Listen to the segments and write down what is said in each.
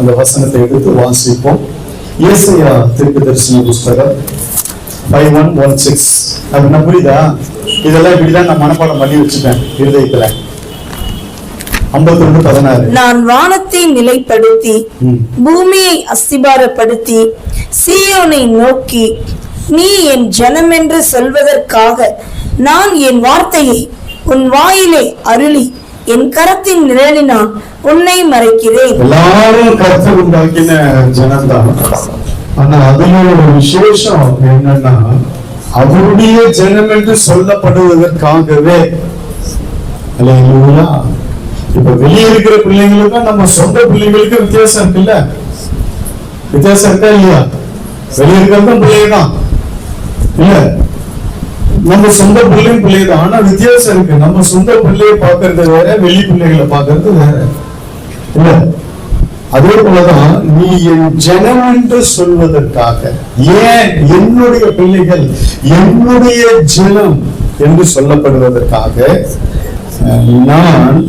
அந்த வசனத்தை எடுத்து வாசிப்போம். ஏசையா திருக்கு தரிசன புஸ்தகம். Five one one six. அப்படின்னா புரியுதா? இதெல்லாம் இப்படிதான் நான் மனப்பாடம் பண்ணி வச்சுட்டேன் இருதயத்துல. நான் வானத்தை நிலைப்படுத்தி. பூமியை அஸ்திபாரப்படுத்தி சீயோனை நோக்கி நீ என் ஜனம் என்று சொல்வதற்காக நான் என் வார்த்தையை உன் வாயிலே அருளி என் கரத்தின் நிழலினால் உன்னை மறைக்கிறேன். எல்லாரும் கருத்து உண்டாக்கின ஜனம்தான் ஆனா அதுல ஒரு விசேஷம் என்னன்னா அவருடைய ஜனம் என்று சொல்லப்படுவதற்காகவே. இல்லைங்களா இப்ப வெளியே இருக்கிற பிள்ளைங்களுக்கும் நம்ம சொந்த பிள்ளைங்களுக்கும் வித்தியாசம் இருக்குல்ல? வித்தியாசம் இருக்கா இல்லையா? வெளியே இருக்கிறதும் பிள்ளைதான் இல்ல? நம்ம சொந்த பிள்ளையும் பிள்ளைதான் ஆனா வித்தியாசம் இருக்கு. நம்ம சொந்த பிள்ளையை பாக்குறது வேற வெளி பிள்ளைகளை பாக்குறது வேற. இல்ல? அதே போலதான் நீ என் ஜனம் என்று சொல்வதற்காக ஏன் என்னுடைய பிள்ளைகள் என்னுடைய ஜனம் என்று சொல்லப்படுவதற்காக நான்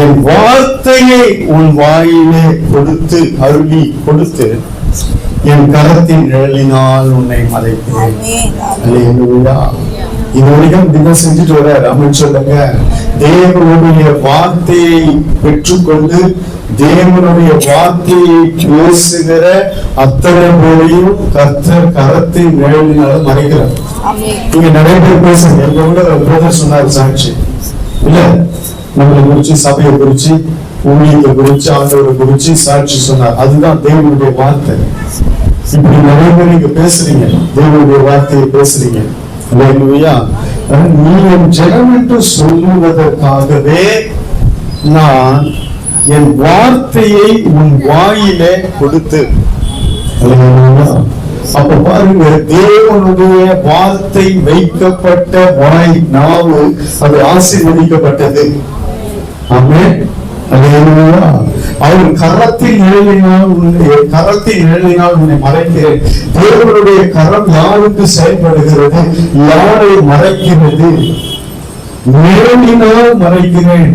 என் வார்த்தையை உன் வாயிலே கொடுத்து அருளி கொடுத்து என் கரத்தின் நிழலினால் உன்னை மறைக்கிறேன். இது வரைக்கும் இப்படிதான் செஞ்சுட்டு வர்றாரு அமன் சொல்லுங்க தேவனுடைய வார்த்தையை பெற்றுக்கொண்டு தேவனுடைய வார்த்தையை பேசுகிற அத்தனை போலையும் கர்த்தர் கரத்தின் நிழலினால மறைக்கிறார். நீங்க நிறைய பேர் பேசுங்க எங்க கூட பிரதர் சொன்னார் சாட்சி. இல்ல நம்மளை குறிச்சு சபையை குறிச்சு ஊழியத்தை குறிச்சு ஆண்டவரை குறிச்சு சாட்சி சொன்னார். அதுதான் தேவனுடைய வார்த்தை. இப்படி நிறைய பேர் நீங்க பேசுறீங்க. தேவனுடைய வார்த்தையை பேசுறீங்க. நீ என் ஜனம் என்று சொல்லுவதற்காகவே நான் என் வார்த்தையை உன் வாயிலே கொடுத்து. அப்ப பாருங்க தேவனுடைய வார்த்தை வைக்கப்பட்ட வாய் நாவு அது ஆசீர்வதிக்கப்பட்டது. ஆமென் அல்லேலூயா. அவர் கரத்தின் நிழலினால் உன்னை கரத்தின் நிழலினால் உன்னை மறைக்கிறேன். தேவனுடைய கரம் யாருக்கு செயல்படுகிறது? யாரை மறைக்கிறது? நிழலினால் மறைக்கிறேன்.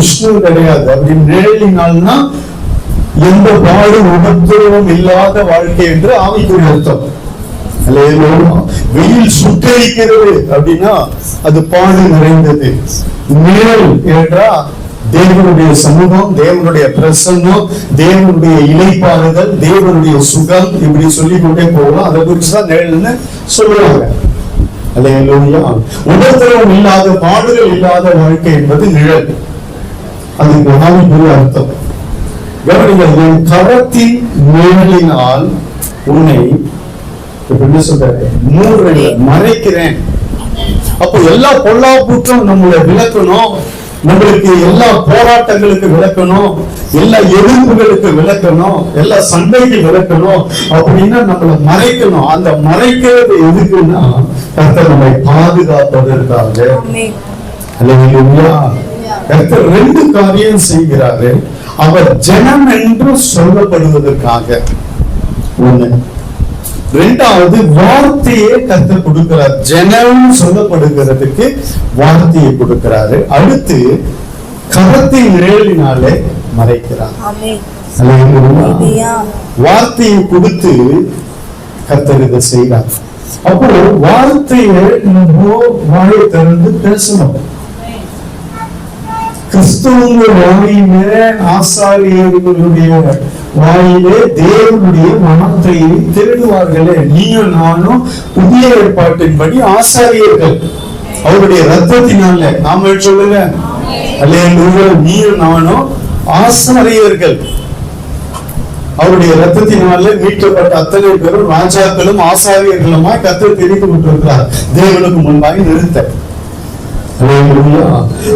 உஷ்ணம் கிடையாது. அப்படி நிழலினால்னா எந்த பாடும் உபத்திரவம் இல்லாத வாழ்க்கை என்று ஆவிக்குரிய அர்த்தம். வெயில் சுட்டரிக்கிறது அப்படின்னா அது பாடு நிறைந்தது. நிழல் என்றா தேவனுடைய சமூகம் தேவனுடைய பிரசன்னம் தேவனுடைய இலைப்பாறுதல் தேவனுடைய சுகம் இப்படி சொல்லிக்கொண்டே போகலாம். அதை குறித்து தான் நிழல்னு சொல்லுவாங்க. அல்லேலூயா. உபத்திரவம் இல்லாத பாடுகள் இல்லாத வாழ்க்கை என்பது நிழல். அது ஆவிக்குரிய அர்த்தம். கவனிங்க என் கரத்தின் நிழலினால் உன்னை இப்ப என்ன சொல்றாரு? மூன்று மறைக்கிறேன். அப்போ எல்லா பொல்லாப்புற்றும் நம்மளை விளக்கணும் நம்மளுக்கு எல்லா போராட்டங்களுக்கு விளக்கணும் எல்லா எதிர்ப்புகளுக்கு விளக்கணும் எல்லா சண்டைக்கு விளக்கணும். அப்படின்னா நம்மளை மறைக்கணும். அந்த மறைக்கிறது எதுக்குன்னா கர்த்தர் நம்மை பாதுகாப்பதற்காக. கர்த்தர் ரெண்டு காரியம் செய்கிறாரு. அவர் ஜனம் என்று சொல்லப்படுவதற்காக. ஒண்ணு ரெண்டாவது வார்த்தையை கர்த்தர் கொடுக்கிறார். ஜனம் சொல்லப்படுகிறதுக்கு வார்த்தையை கொடுக்கிறாரு. அடுத்து கரத்தை நிழலினாலே மறைக்கிறார். வார்த்தையை கொடுத்து கர்த்தர் இதை செய்கிறார் அப்போ வார்த்தையை நம்ம வாயை திறந்து பேசணும். கிறிஸ்துவங்க வாயிலே ஆசாரியர்களுடைய வாயிலே தேவனுடைய மனத்தை திருடுவார்களே. நீயும் நானும் புதிய ஏற்பாட்டின்படி ஆசாரியர்கள். அவருடைய ரத்தத்தினால நாம சொல்லுங்க? அல்லேலூயா நீயும் நானும் ஆசாரியர்கள். அவருடைய ரத்தத்தினால மீட்கப்பட்ட அத்தனை பேரும் ராஜாக்களும் ஆசாரியர்களுமாய் கத்தர் தெரிவிக்கப்பட்டிருக்கிறார் தேவனுக்கு முன்பாக நிறுத்த.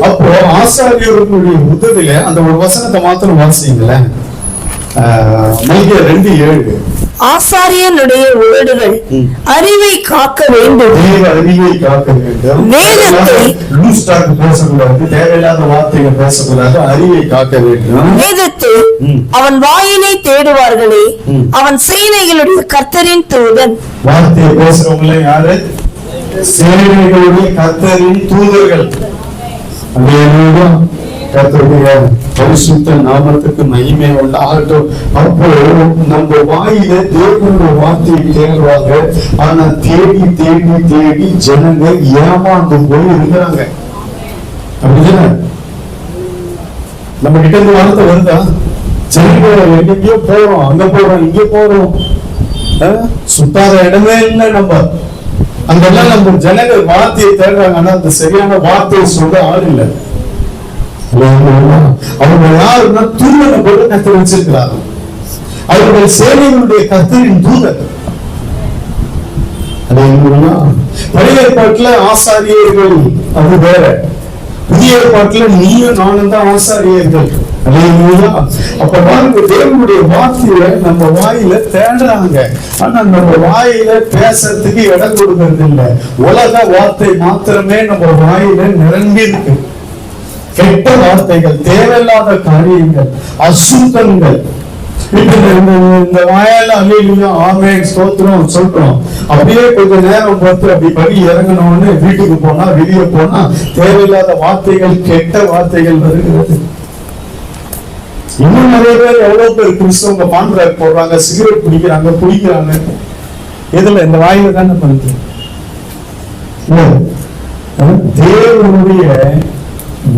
அப்போ ஆசாரியர்களுடைய உதவில அந்த ஒரு வசனத்தை மாத்திரம் வாசிங்களேன். ரெண்டு ஏழு. ஆசாரியனுடைய உதடுகள் ம். அறிவை காக்க வேண்டும். அறிவை காக்க வேண்டும். வேதத்தை- லூஸ் டாக் பேசக்கூடாது தேவையில்லாத வார்த்தைகள் பேசக்கூடாது அறிவை காக்க வேண்டும். வேதத்தை. அவன் வாயினை தேடுவார்களே. அவன் சேனைகளுடைய கர்த்தரின் தூதன். வார்த்தையை பேசுறவங்கள யாரு? சேனைகளுடைய கத்தரின் தூதர்கள். கத்தருடைய பரிசுத்த நாமத்துக்கு மகிமை உண்டாகட்டும். அப்போ நம்ம வாயில தேவனுடைய வார்த்தையை தேடுவாங்க ஆனா தேடி தேடி தேடி ஜனங்க ஏமாந்து போய் இருக்கிறாங்க அப்படிதானே? நம்ம கிட்ட இருந்து வார்த்தை வருதா? ஜனங்க எங்கெங்கயோ போறோம். அங்க போறோம் இங்க போறோம். சுத்தாத இடமே இல்லை நம்ம. அங்கெல்லாம் நம்ம ஜனங்கள் வார்த்தையை தேடுறாங்க. ஆனா அந்த சரியான வார்த்தையை சொல்ல ஆள் இல்லை. அவங்க யாருன்னா தூதனை போட்டு கத்து வச்சிருக்கிறாங்க அவர்கள் சேனைகளுடைய கத்தரின் தூதர். அது என்னன்னா பழைய ஏற்பாட்டுல ஆசாரியர்கள் அது வேற. புதிய ஏற்பாட்டுல நீயும் நானும் தான் ஆசாரியர்கள். அப்ப பாருங்க தேவனுடைய வார்த்தைய நம்ம வாயில தேடுறாங்க. ஆனா நம்ம வாயில பேசுறதுக்கு இடம் கொடுக்கறது இல்ல. உலக வார்த்தை மாத்திரமே நம்ம வாயில நிரம்பி இருக்கு. கெட்ட வார்த்தைகள் தேவையில்லாத காரியங்கள் அசுத்தங்கள் இந்த- இந்த- வாயால அலையிலும் ஆமே ஸ்தோத்திரம் சொல்றோம் அப்படியே கொஞ்ச நேரம் பார்த்து அப்படி படி இறங்கணும்னு வீட்டுக்கு போனா வெளியே போனா தேவையில்லாத வார்த்தைகள் கெட்ட வார்த்தைகள் வருகிறது இன்னும் நிறைய பேர் எவ்வளவு பேர் கிறிஸ்தவங்க பான்றாக் போடுறாங்க சிகரெட் பிடிக்கிறாங்க குடிக்கிறாங்க எதுல இந்த வாயில தானே பண்ணுது தேவனுடைய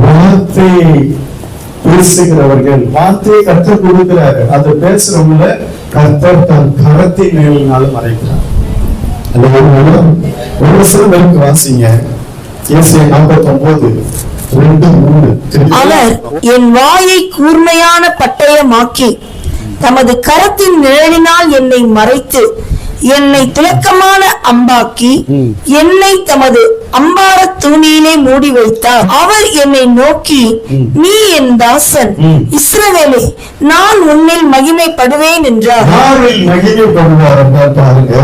வார்த்தையை பேசுகிறவர்கள் வார்த்தையை கற்றுக் கொடுக்கிறாரு அதை பேசுறவங்கள கர்த்தர் தன் கரத்தை மேலினாலும் மறைக்கிறார். ஒரு சில பேருக்கு வாசிங்க. ஏசிய நாற்பத்தி ஒன்பது ரெண்டு மூணு அவர் என் வாயை கூர்மையான பட்டயமாக்கி தமது கரத்தின் நிழலினால் என்னை மறைத்து என்னை துலக்கமான அம்பாக்கி என்னை தமது அம்பார தூணியிலே மூடி வைத்தார். அவர் என்னை நோக்கி நீ என் தாசன். இஸ்ரவேலே நான் உன்னில் மகிமைப்படுவேன் என்றார். மகிமைப்படுவார் பாருங்க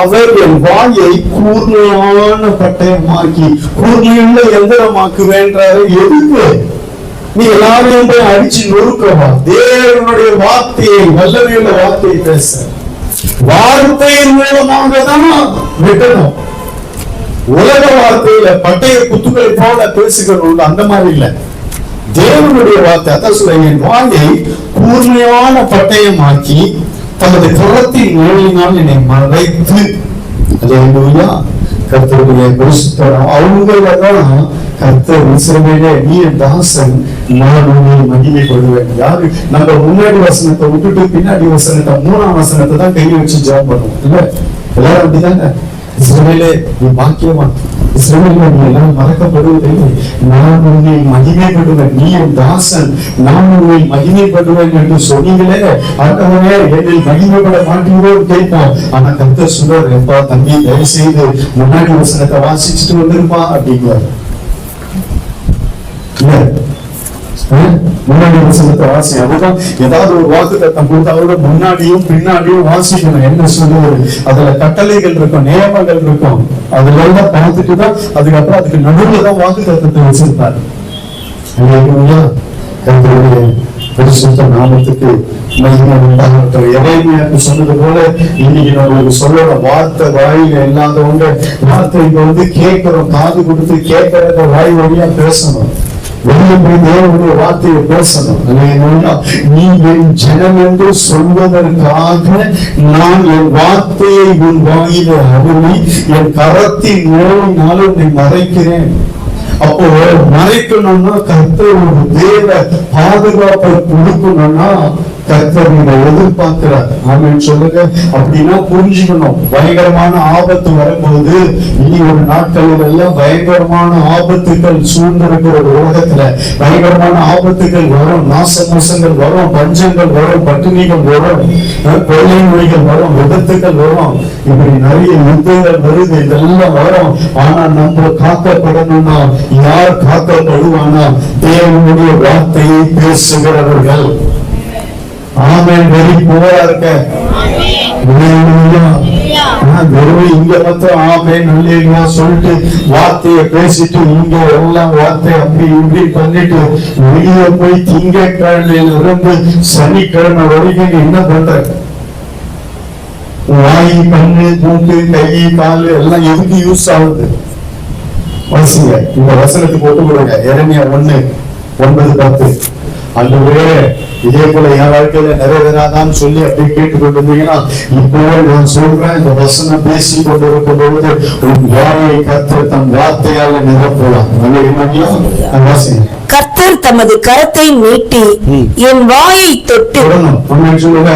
அவர் என் வாயை கூர்மையான பட்டயமாக்கி கூர்மையுள்ள எந்திரமாக்குவேன்றாரு எதுக்கு? நீ எல்லாரையும் போய் அடிச்சு நொறுக்கவா? தேவனுடைய வார்த்தையை வல்லமையுள்ள வார்த்தையை பேச. வார்த்தையின் மூலமாக தான் வெட்டணும். உலக வார்த்தையில பட்டைய குத்துக்களை போல பேசுகிறவங்க அந்த மாதிரி இல்லை. தேவனுடைய வார்த்தை அதான் சொல்றேன் என் வாயை கூர்மையான பட்டயமாக்கி தமது கரத்தின் நிழலினால் என்னை மறைத்து. அல்லேலூயா கர்த்தருடைய பரிசுத்தம் அவங்களதான் கர்த்தர் இஸ்ரவேலே நீ என் தாசன் நான் உன்னை மகிமைப்படுவேன் யாரு? நம்ம முன்னாடி வசனத்தை விட்டுட்டு பின்னாடி வசனத்தை மூணாம் வசனத்தை தான் கையை வச்சு ஜாப் பண்ணுவோம். இல்ல? எல்லாரும் அப்படிதானே இஸ்ரவேலே நீ பாக்கியவான். இஸ்ரவேலே நீ எல்லாம் மறக்கப்படுவதில்லை. நான் உன்னை மகிமைப்படுவேன் நீ என் தாசன் நான் உன்னை மகிமைப்படுவேன் என்று சொன்னீங்களே ஆண்டவனே என்னை மகிமைப்பட மாட்டீங்களோன்னு கேட்போம். ஆனா கர்த்தர் சொல்றாரு எப்பா தம்பி தயவு செய்து முன்னாடி வசனத்தை வாசிச்சுட்டு வந்திருப்பா அப்படிங்கிறார் இல்ல. முன்னாடி வசனத்தை வாசி அதுதான் ஏதாவது ஒரு வாக்கு தத்தம் கொடுத்தாவோட முன்னாடியும் பின்னாடியும் வாசிக்கணும். என்ன சொல்லுவது? அதுல கட்டளைகள் இருக்கும் நியமங்கள் இருக்கும். அதுல எல்லாம் பார்த்துட்டு தான் அதுக்கப்புறம் அதுக்கு நடுவுல தான் வாக்கு தத்தத்தை வச்சிருப்பாரு. எங்களுடைய பரிசுத்த நாமத்துக்கு மகிமை உண்டாகட்டும். எரேமியாவுக்கு சொன்னது போல இன்னைக்கு நம்மளுக்கு சொல்லுற வார்த்தை வாயில இல்லாதவங்க வார்த்தை இங்க வந்து கேட்கிறோம் காது கொடுத்து கேட்கறத வாய் வழியா பேசணும். வெளியே போய் தேவனுடைய வார்த்தையை பேசணும். நீங்கள் நீ என் ஜனம் என்று சொல்வதற்காக நான் என் வார்த்தையை உன் வாயில அருமை என் கரத்தின் நிழலினால் உன்னை மறைக்கிறேன். அப்போ மறைக்கணும்னா கர்த்தர் ஒரு தேவ பாதுகாப்பை கொடுக்கணும்னா கர்த்தர் இதை எதிர்பார்க்கிறார். ஆமென். சொல்லுங்க. அப்படின்னா புரிஞ்சுக்கணும். பயங்கரமான ஆபத்து வரும்போது இனி ஒரு நாட்களில் எல்லாம் பயங்கரமான ஆபத்துகள் சூழ்ந்திருக்கிற ஒரு உலகத்துல பயங்கரமான ஆபத்துகள் வரும். நாச மோசங்கள் வரும். பஞ்சங்கள் வரும். பட்டினிகள் வரும். அஹ் கொள்ளை நோய்கள் வரும். விபத்துகள் வரும். இப்படி நிறைய யுத்தங்கள் வருது. இதெல்லாம் வரும். ஆனா நம்ம காக்கப்படணும்னா யார் காக்கப்படுவானா? தேவனுடைய வார்த்தையை பேசுகிறவர்கள். ஆமென். வெரி புவரா இருக்க. வெறும் இங்க மாத்திரம். ஆமென். நல்லேலியா சொல்லிட்டு வார்த்தையை பேசிட்டு இங்க எல்லாம் வார்த்தை அப்படி இப்படி பண்ணிட்டு வெளியே போய் திங்கட்கிழமையில இருந்து சனிக்கிழமை வரைக்கும் என்ன பண்ற? வாய் கண்ணு மூக்கு கை கால் எல்லாம் எதுக்கு யூஸ் ஆகுது? வாசிங்க இந்த வசனத்துக்கு ஒட்டு கொடுங்க இறமையா ஒண்ணு ஒன்பது பத்து. அன்றுவே இதே போல என் வாழ்க்கையில நிறைவேறாதான்னு சொல்லி அப்படியே கேட்டுக்கொண்டு இருந்தீங்கன்னா இப்போ நான் சொல்றேன் இந்த வசனம் பேசி கொண்டு இருக்கும் பொழுது உன் வாயை கத்து தன் வார்த்தையால நிரப்பலாம். வாசிங்க கர்த்தர் தமது கரத்தை நீட்டி என் வாயை தொட்டு சொல்லுங்க.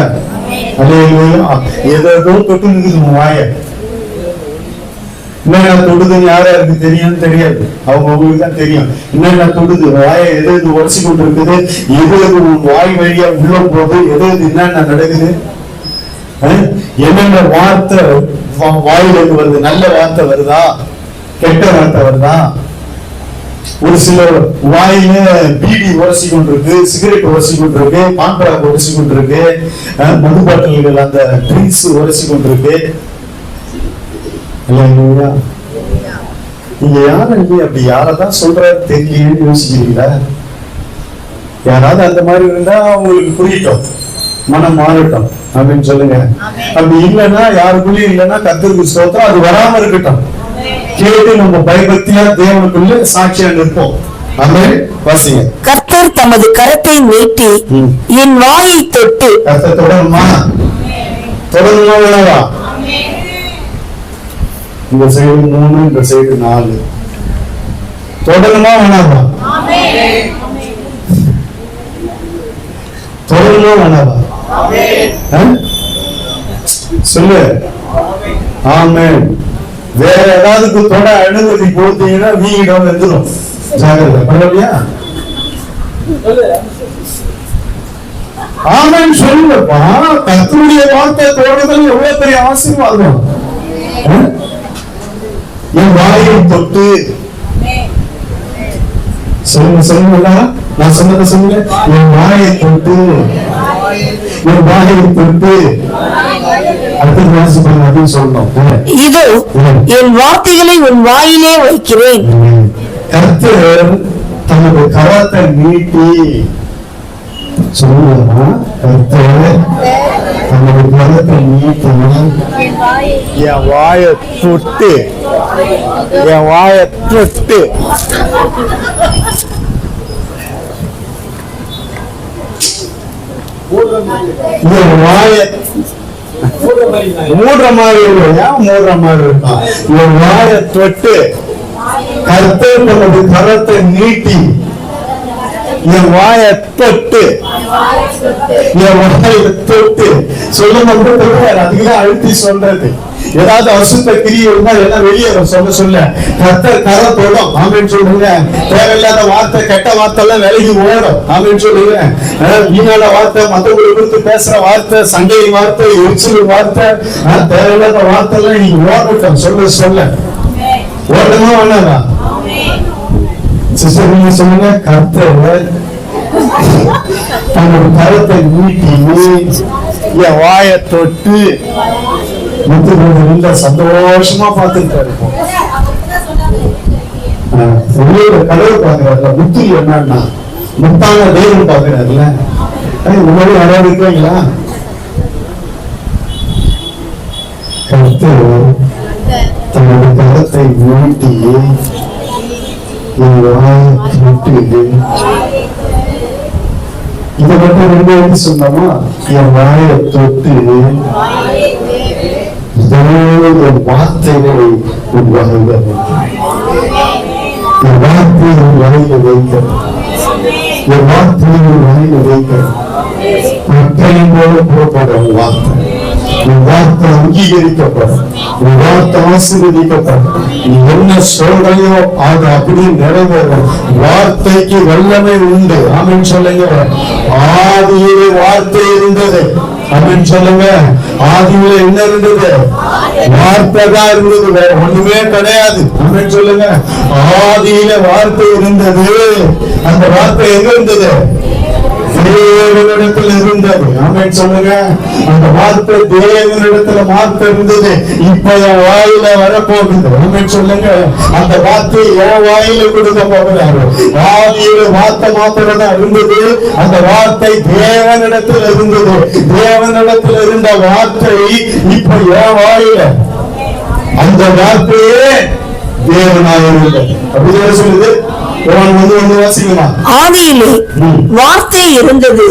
ஏதோ தொட்டு இருக்குது உன் வாயை. என்னென்ன தொடுதுன்னு யார் யாருக்கு தெரியும்னு தெரியாது. அவங்க அவங்களுக்கு தான் தெரியும். என்னென்ன தொடுது வாயை எது எது உடச்சி கொண்டு இருக்குது எது எது வாய் வழியா உள்ள போகுது? எது எது என்னென்ன நடக்குது? என்னென்ன வார்த்தை வாயிலிருந்து வாயில வருது? நல்ல வார்த்தை வருதா? கெட்ட வார்த்தை வருதா? ஒரு சில வாயில பீடி உரசி கொண்டிருக்கு சிகரெட் உரசி கொண்டிருக்கு பான்பராக் உரசி கொண்டிருக்கு மது பாட்டில்கள் அந்த ட்ரிங்க்ஸ் உரசி கொண்டிருக்கு அல்லேலூயா. நீங்க யாரும் இல்லையே அப்படி யாரதான் சொல்றாரு தெரியலையேன்னு யோசிக்கிறீங்களா? யாராவது அந்த மாதிரி இருந்தா உங்களுக்கு புரியட்டும். மனம் மாறட்டும். அப்படின்னு சொல்லுங்க. அப்படி இல்லைன்னா யாருக்குள்ளயும் இல்லைன்னா கத்திற்கு ஸ்தோத்திரம். அது வராம இருக்கட்டும். கேட்டு நம்ம பயபக்தியா தேவனுக்குள்ள சாட்சியா நிற்போம். அந்த வாசிங்க. கர்த்தர் தமது கரத்தை நீட்டி. என் வாயை தொட்டு கத்த தொடருமா? தொடருமா இந்த சைடு மூணு இந்த சைடு நாலு. தொடருமா வேணாவா தொடருமா வேணாவா சொல்லு. ஆமே வேற ஏதாவது தொட அனுமதி கொடுத்தீங்கன்னா வீங்கிடம் வந்துடும் ஜாகிரதை பரவாயில்லையா? ஆமன் சொல்லுங்கப்பா. கர்த்தருடைய வார்த்தை தோடுதல் எவ்வளவு பெரிய ஆசீர்வாதம்? என் வாயை தொட்டு. சொல்லுங்க சொல்லுங்க நான் சொன்னதை சொல்லுங்க. என் வாயை தொட்டு. என் வாயை தொட்டு. இதோ என் வார்த்தைகளை உன் வாயிலே வைக்கிறேன். கர்த்தர் தனது கரத்தை நீட்டி சொல்லுவாரா கர்த்தர் என் வாயை தொட்டு என் வாயை தொட்டு. என் வாயை மூடுற மாதிரி இருக்கும் மூடுற மாதிரி இருக்கும் என் வாயை தொட்டு கருத்தை தனது கரத்தை நீட்டி. என் வாயை தொட்டு. என் வாயை தொட்டு. சொல்ல மட்டும் தெரியாது அதுக்குதான் அழுத்தி சொல்றது. ஏதாவது அசுத்த கிரியை இருந்தா எல்லாம் வெளியே சொல்ல சொல்ல. கர்த்தர் கரை தொடும். ஆமென்னு சொல்லுங்க. தேவையில்லாத வார்த்தை கெட்ட வார்த்தை எல்லாம் விலகி ஓடும். ஆமென்னு சொல்லுங்க. வீணான வார்த்தை மத்தவங்களை குறித்து பேசுற வார்த்தை சண்டை வார்த்தை எரிச்சல் வார்த்தை தேவையில்லாத வார்த்தை எல்லாம் நீங்க ஓடட்டும். சொல்ல சொல்ல. ஓடணுமா வேணாதா சிஸ்டர் நீங்க சொல்லுங்க கர்த்தர் தன்னோட கரத்தை நீட்டி என் வாயை தொட்டு முத்து கொண்டு சந்தோஷமா பார்த்துட்டாரு இப்போ. ஆஹ் வெளியோட கதவு பாக்குறாருல முத்து என்னன்னா முத்தான தெய்வம் பாக்குறாருல உங்களோட யாராவது இருக்கீங்களா கர்த்தர் தன்னோட கரத்தை நீட்டி வாயை தொட்டு இதை மட்டும் ரெண்டு சொன்னோமா என் வாயை தொட்டு இதோட வார்த்தைகளை என் வார்த்தையை உன் வைக்க என் வார்த்தையை உன் வைக்க போல புறப்படும் வார்த்தை வார்த்தை அங்கீகரிக்கப்படும் உன் வார்த்தை ஆசீர்வதிக்கப்படும் நீ என்ன சொல்றையோ அது அப்படியே நிறைவேறும் வார்த்தைக்கு வல்லமை உண்டு ஆமென் சொல்லுங்க ஆதியிலே வார்த்தை இருந்தது அப்படின்னு சொல்லுங்க ஆதியில என்ன இருந்தது வார்த்தை தான் இருந்தது வேற ஒண்ணுமே கிடையாது அப்படின்னு சொல்லுங்க ஆதியில வார்த்தை இருந்தது அந்த வார்த்தை எங்க இருந்தது தேவனிடத்தில் இருந்தது. ஆமென் சொல்லுங்க. அந்த வார்த்தை தேவனிடத்துல வார்த்தை இருந்தது. இப்ப என் வாயில வரப்போகுது. ஆமென் சொல்லுங்க. அந்த வார்த்தை என் வாயில கொடுக்க போகிறாரு. வாயில வார்த்தை மாத்திரம் தான் இருந்தது. அந்த வார்த்தை தேவனிடத்தில் இருந்தது. தேவனிடத்தில் இருந்த வார்த்தை இப்ப என் வாயில. அந்த வார்த்தையே ஆதியிலே. வார்த்தை இருந்தது.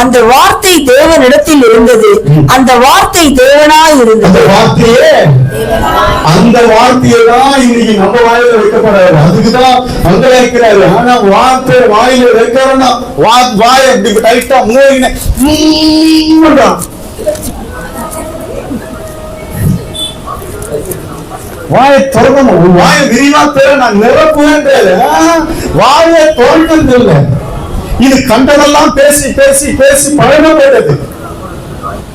அந்த வார்த்தை தேவனிடத்தில் இருந்தது. அந்த வார்த்தை தேவனாய் அந்த இருந்தது வார்த்தையே அந்த வார்த்தையை தான் இன்னைக்கு நம்ம வாயில வைக்கப்படுறாரு. அதுக்குதான் மங்களாக்கிறாரு ஆனா வார்த்தை வாயில வைக்கிறோம்னா வாய் அப்படி டைட்டா மூடின வாயை திறக்கணும் உன் வாயை விரிவா தேவை நான் நிரப்புவேன்றாரு வாயை திறக்கிறது இல்லை இது கண்டதெல்லாம் பேசி பேசி பேசி பழகம் போயிட்டது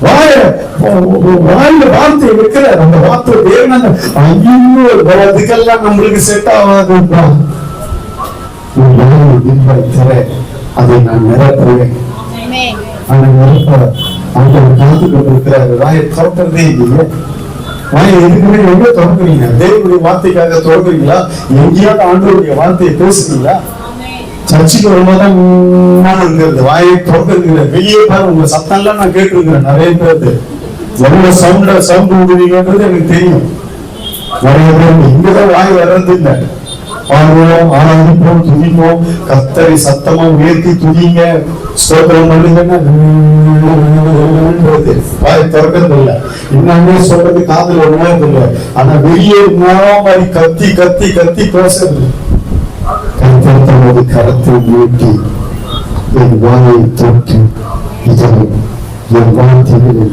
வாய வாயில வார்த்தை வைக்கிறார் அந்த வார்த்தை தேவன் ஐயோ அதுக்கெல்லாம் நம்மளுக்கு செட் ஆகாதுப்பா அதை நான் நிரப்புவேன் ஆனா நிரப்ப அவங்க காத்து கொண்டிருக்கிறாரு. வாயை திறக்கிறதே இல்லையே. வாயை எதுக்குமே எங்க திறக்கிறீங்க தேவனுடைய வார்த்தைக்காக திறக்கிறீங்களா எங்கேயாவது ஆண்டவருடைய வார்த்தையை பேசுறீங்களா சர்ச்சுக்கு வரும்போதுதான் உம்மானுங்கிறது வாயை திறக்கிறது வெளியே பாரு உங்க எல்லாம் நான் கேட்டிருக்கிறேன் நிறைய பேருக்கு எவ்வளவு சவுண்ட சவுண்ட் விடுவீங்கன்றது எனக்கு தெரியும் நிறைய பேர் இங்கதான் வாய் வர்றது இல்லை பாடுவோம் ஆனந்திப்போம் துதிப்போம் கத்தரை சத்தமா உயர்த்தி துதிங்க ஸ்தோத்திரம் பண்ணுங்கன்னா வாய் திறக்கிறது இல்ல இன்னமே சொல்றது காதுல இல்ல ஆனா வெளியே மாதிரி கத்தி கத்தி கத்தி பேசுறது. கத்தர் தமது கரத்தை நீட்டி என் வாயை தொட்டு இதோ என் வார்த்தைகளை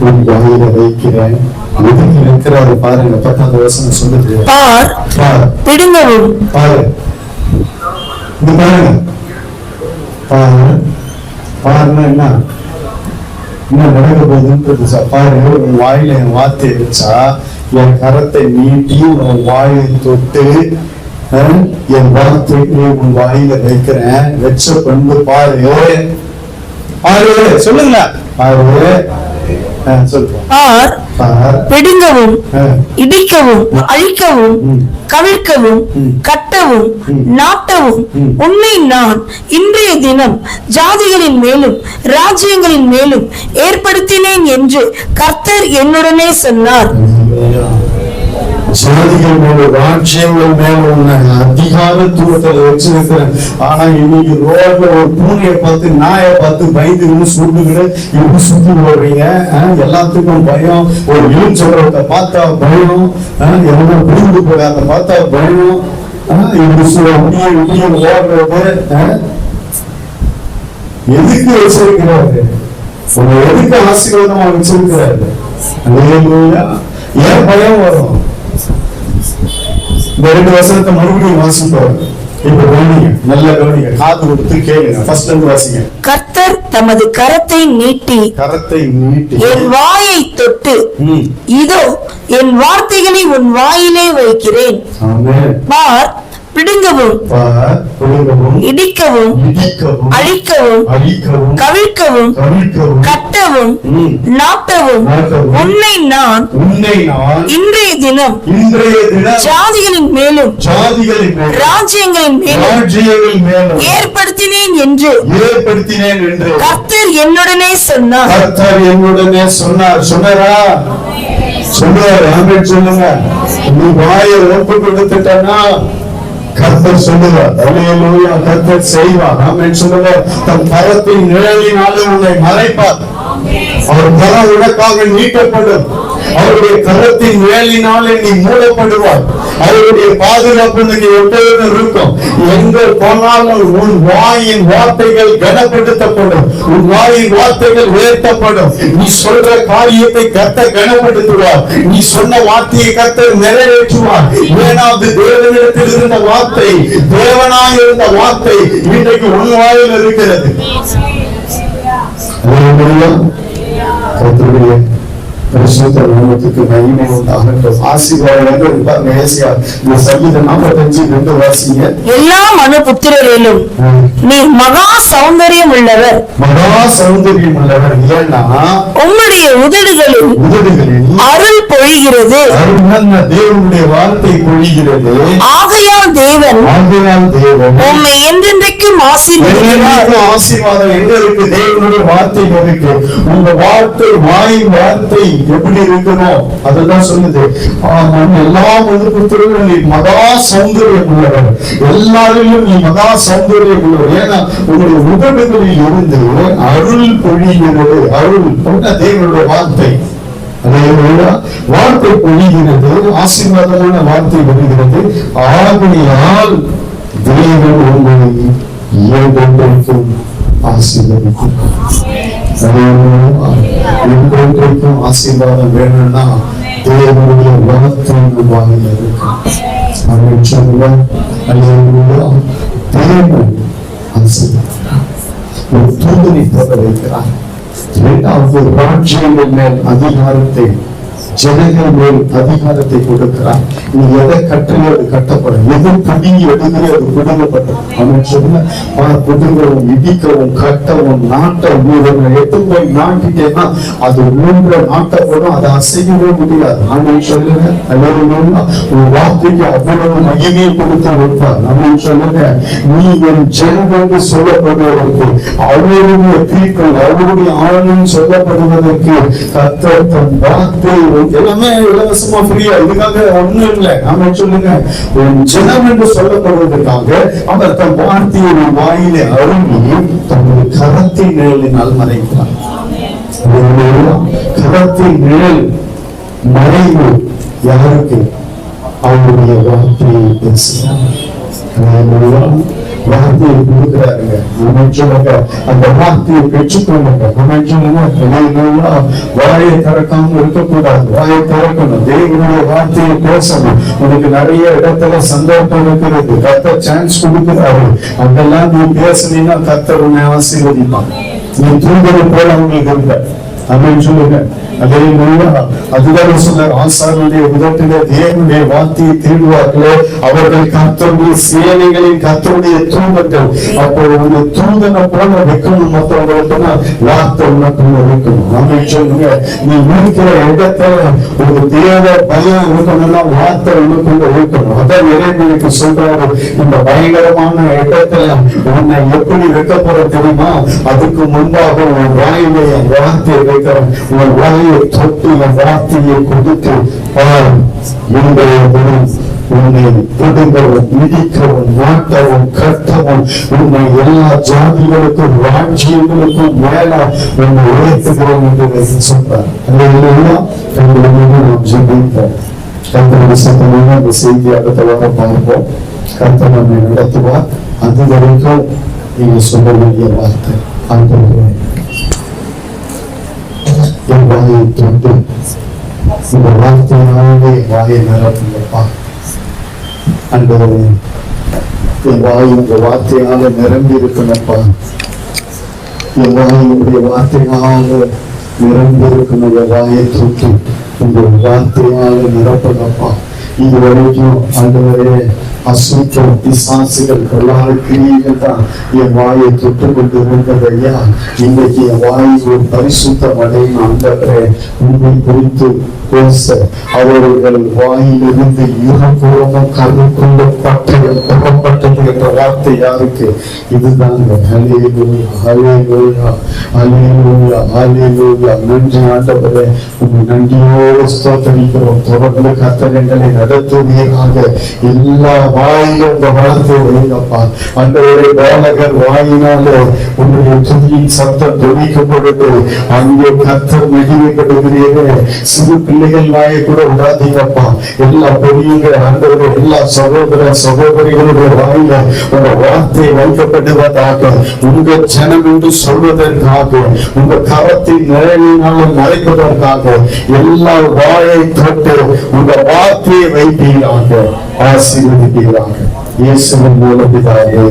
உன் வாயில வைக்கிறேன். எதுக்கு இருக்கிறாரு பாருங்க பத்தாவது வசனம் சொல்லுது. பார் பாரு. பிடுங்கவும். பாரு. இது பாருங்க. பாரு. பாருன்னா என்ன? என்ன நடக்க போகுதுன்றது சார் பாரு உன் வாயில என் வார்த்தையை வச்சா என் கரத்தை நீட்டி உன் வாயை தொட்டு என் வார்த்தையை உன் வாயில வைக்கிறேன் வச்ச பண்பு பாரு பாரு சொல்லுங்க பாரு பாரு பிடுங்கவும் இடிக்கவும் அழிக்கவும். கவிழ்க்கவும். கட்டவும். நாட்டவும். உன்னை நான் இன்றைய தினம் ஜாதிகளின் மேலும் ராஜ்யங்களின் மேலும் ஏற்படுத்தினேன் என்று கர்த்தர் என்னுடனே சொன்னார் ஜாதிகள் மேல ராஜ்யங்கள் மேல உன்னை அதிகாரத்துவத்துல வச்சிருக்கிறேன். ஆனா இன்னைக்கு ரோட்ல ஒரு பூனையை பார்த்து நாயை பார்த்து பயந்துக்கிட்டு சுட்டுக்கிட்டு இப்படி சுத்தி போடுறீங்க எல்லாத்துக்கும் பயம். ஒரு இளஞ்சவரத்தை பார்த்தா பயம். ஆஹ், புரிந்து போகாத பார்த்தா பயம். இப்படி சு- இப்படியே இப்படியே ஓடுறது எதுக்கு வச்சிருக்கிறாரு? எதுக்கு ஆசீர்வாதமா வச்சிருக்கிறாரு? ஏன் பயம் வரும்? இந்த ரெண்டு வசனத்தை மறுபடியும் வாசிப்போம். இப்ப கவனிங்க நல்ல கவனிங்க. காது கொடுத்து கேளுங்க. ஃபர்ஸ்ட் இருந்து வாசிங்க. கர்த்தர் தமது கரத்தை நீட்டி கரத்தை நீட்டி. என் வாயை தொட்டு. இதோ என் வார்த்தைகளை உன் வாயிலே வைக்கிறேன். பார் பிடுங்கவும் இடிக்கவும் இடிக்கவும், அழிக்கவும் கவிழ்க்கவும் கட்டவும். நாட்டவும். உன்னை நான் உன்னை நான் இன்றைய தினம் இன்றைய தினம் ஜாதிகளின் மேலும் ராஜ்யங்களின் மேலும் ஏற்படுத்தினேன் என்று ஏற்படுத்தினேன் என்று கர்த்தர் என்னுடனே சொன்னார். கர்த்தர் என்னுடனே சொன்னார். சொன்னாரா? சொன்னார். ஆமென் சொல்லுங்க. நீ வாயை ஒப்பு கொடுத்துட்டனா கர்த்தர் சொல்லுவார் கர்த்தர் செய்வார். ஆமென் சொல்லுவார் தன் கரத்தின் நிழலினாலே உன்னை மறைப்பார். அவர் கரம் உனக்காக நீட்டப்படும். அவருடைய கரத்தின் வேலினாலே நீ மூடப்படுவார் அவருடைய பாதுகாப்பு நீ எப்பொழுதும் இருக்கும். எங்க போனாலும் உன் வாயின் வார்த்தைகள் கனப்படுத்தப்படும். உன் வாயின் வார்த்தைகள் உயர்த்தப்படும். நீ சொல்ற காரியத்தை கத்த கனப்படுத்துவார். நீ சொன்ன வார்த்தையை கத்த நிறைவேற்றுவார். ஏனாவது தேவனிடத்தில் இருந்த வார்த்தை தேவனாய் இருந்த வார்த்தை இன்றைக்கு உன் வாயில் இருக்கிறது. Alhamdulillah. Alhamdulillah. பரிசுத்த நாமத்துக்கு மகிமை உண்டாகட்டும் ஆசீர்வாதமாக இருப்பார் நேசியா இந்த சங்கீதம் நாற்பத்தஞ்சு ரெண்டு வாசிங்க எல்லா மனு புத்திரரிலும் நீ மகா சௌந்தரியம் உள்ளவர் மகா சௌந்தரியம் உள்ளவர் ஏன்னா உம்முடைய உதடுகளில் உதடுகளில் அருள் பொழிகிறது அருணன்ன தேவனுடைய வார்த்தை பொழிகிறது ஆகையால் தேவன் ஆகையால் தேவன் உம்மை என்றென்றைக்கும் ஆசீர்வாதம் எங்க இருக்கு தேவனுடைய வார்த்தை இருக்கு உங்க வார்த்தை வாயின் வார்த்தை எப்படி இருக்கணும்? அதுதான் சொல்லுது. ஆமா, எல்லா மனுபுத்திரரும் நீ மகா சௌந்தரியம் உள்ளவர் எல்லாரிலும் நீ மகா சௌந்தரியம் உள்ளவர் ஏன்னா உங்களுடைய உதடுகளில் இருந்து அருள் பொழிகிறது. அருள் சொன்ன தேவனுடைய வார்த்தை. வார்த்தை பொழிகிறது ஆசீர்வாதமான வார்த்தை வருகிறது ஆகையால் தேவன் உங்களை இயன்றென்றைக்கும் ஆசீர்வதிக்கும். என்றென்றைக்கும் ஆசீர்வாதம் வேணும்னா தேவனுடைய வார்த்தை வாயில் இருக்கும் அவன் சொல்லுவார் அல்லேலூயா. தேவன் ஒரு தூதனை போல வைக்கிறார் இரண்டாவது ராஜ்யங்கள் மேல் அதிகாரத்தை ஜனங்கள் மேல் அதிகாரத்தை கொடுக்கிறார். நீ எதை கட்டுறியோ அது கட்டப்படும் எது புடுங்கி எடுக்கிறியோ அது புடுங்கப்படும் அவன் சொன்ன "ஆ, புடுங்கவும் இடிக்கவும் கட்டவும் நாட்டவும் நீ ஒன்றை எட்டு போய் நாட்டிட்டேன்னா அது மூன்ற நாட்டப்படும் அதை அசைக்கவே முடியாது. அவன் சொல்லுங்க அல்லது உன் வார்த்தைக்கு அவ்வளவு மகிமையை கொடுத்து வைப்பார். நம்ம சொல்லுங்க நீ என் ஜனங்கள் சொல்லப்படுவதற்கு அவருடைய பீக்கள் அவருடைய ஆளும் சொல்லப்படுவதற்கு கத்தர் தன் வார்த்தை எல்லாமே இலவசமா ஃப்ரீயா இதுக்காக ஒண்ணும் இல்லை. நாம சொல்லுங்க. உன் ஜனம் என்று சொல்லப்படுவதற்காக அவர் தன் வார்த்தையை உன் வாயிலே அருளி தன்னுடைய கரத்தை நிழலினால் மறைக்கிறார் கரத்தை நிழல் மறைவு யாருக்கு? அவருடைய வார்த்தையை பேசுகிறார். வார்த்தையை கொடுக்கிறாருங்க. நம்ம அந்த வார்த்தையை பெற்றுக்கொள்ளுங்க. நம்ம சொல்லுங்க வாயை திறக்காம இருக்கக்கூடாது. வாயை திறக்கணும். தேவனுடைய வார்த்தையை பேசணும். உனக்கு நிறைய இடத்துல சந்தர்ப்பம் இருக்கிறது. கத்த சான்ஸ் கொடுக்கிறாரு. அதெல்லாம் நீ பேசுனீங்கன்னா கத்த உன்னை ஆசீர்வதிப்பான் நீ தூங்குறது போல உங்களுக்கு இருக்க. அப்படின்னு சொல்லுங்க. அதே அதுதான் சொன்னார் ஆசாரியனுடைய உதட்டிலே தேவனுடைய வார்த்தையை தேடுவார்களே அவர்கள் கர்த்தருடைய சேனைகளின் கர்த்தருடைய தூதர்கள் அப்போ ஒரு தூதனை போல வைக்கணும் மற்றவங்களுக்குன்னா வார்த்தை உனக்குள்ள இருக்கணும் அப்படின்னு சொல்லுங்க நீ இருக்கிற இடத்துல ஒரு தேவ பயம் இருக்கணும்னா வார்த்தை உனக்குள்ள இருக்கணும் அதான் இறைவனுக்கு சொல்றாரு இந்த பயங்கரமான இடத்துல உன்னை எப்படி வைக்க போற தெரியுமா அதுக்கு முன்பாக உன் வாயிலே என் வார்த்தையை வைக்கிறேன் உன் தொட்டு என் வார்த்தையை கொடுத்து பார் இன்றைய தினம் உன்னை கொடுங்கவும் இடிக்கவும் நாட்டவும் கட்டவும் உன்னை எல்லா ஜாதிகளுக்கும் ராஜ்யங்களுக்கும் மேல உன்னை உயர்த்துகிறோம் என்று சொல்றார் அல்லேலூயா கண்களை மூடி நாம் ஜெபிப்போம் கர்த்தருடைய சத்தமாக இந்த செய்தி அடுத்த வாரம் பார்ப்போம் கர்த்தர் நம்மை நடத்துவார் அது வரைக்கும் நீங்க சொல்ல வேண்டிய வார்த்தை ஆண்டவரே என் வாயை தொட்டு இந்த வார்த்தையினாலே என் வாயை நிரப்புங்கப்பா ஆண்டவரே என் வாய் உங்க வார்த்தையால நிரம்பி இருக்கணும்ப்பா என் வாய் உங்களுடைய வார்த்தையால நிரம்பி இருக்கணும் என் வாயை தொட்டு இந்த வார்த்தையால நிரப்புங்கப்பா இது வரைக்கும் ஆண்டவரே அசுத்த பிசாசுகள் எல்லாரும் கிரியைகள் தான் என் வாயை தொட்டு கொண்டு இருந்தது ஐயா இன்றைக்கு என் வாய் ஒரு பரிசுத்தம் அடையும் அந்த உண்மை குறித்து பேச அவர்கள் வாயிலிருந்து இருபுறமும் கருக்குள்ள பட்டயம் புறப்பட்டது என்ற வார்த்தை யாருக்கு? இதுதாங்க ஹalleluya ஹalleluya ஹalleluya ஹalleluya நன்றி ஆண்டவரே உங்க நன்றியோடு ஸ்தோத்தரிக்கிறோம். தொடர்ந்து கத்தனங்களை நடத்துவீராக. எல்லா வாயிலும் உங்க வார்த்தை வைங்கப்பா அந்தவரை பாலகர் வாயினாலே உன்னுடைய துதியின் சத்தம் துணிக்கும் அங்கே கத்தர் மகிமைப்படுகிறீரே. சிறு பிள்ளை பிள்ளைகள் வாயை கூட விடாதீங்கப்பா எல்லா பெரியவங்க ஆண்டவரே எல்லா சகோதர சகோதரிகளுடைய வாயில உங்க வார்த்தை வைக்கப்பட்டதாக உங்க ஜனம் என்று சொல்வதற்காக உங்க கரத்தின் நிழலினாலும் மறைப்பதற்காக எல்லா வாயை தொட்டு உங்க வார்த்தையை வைப்பீராக. ஆசீர்வதிப்பீராக. இயேசுவின் மூலம் பிதாவே.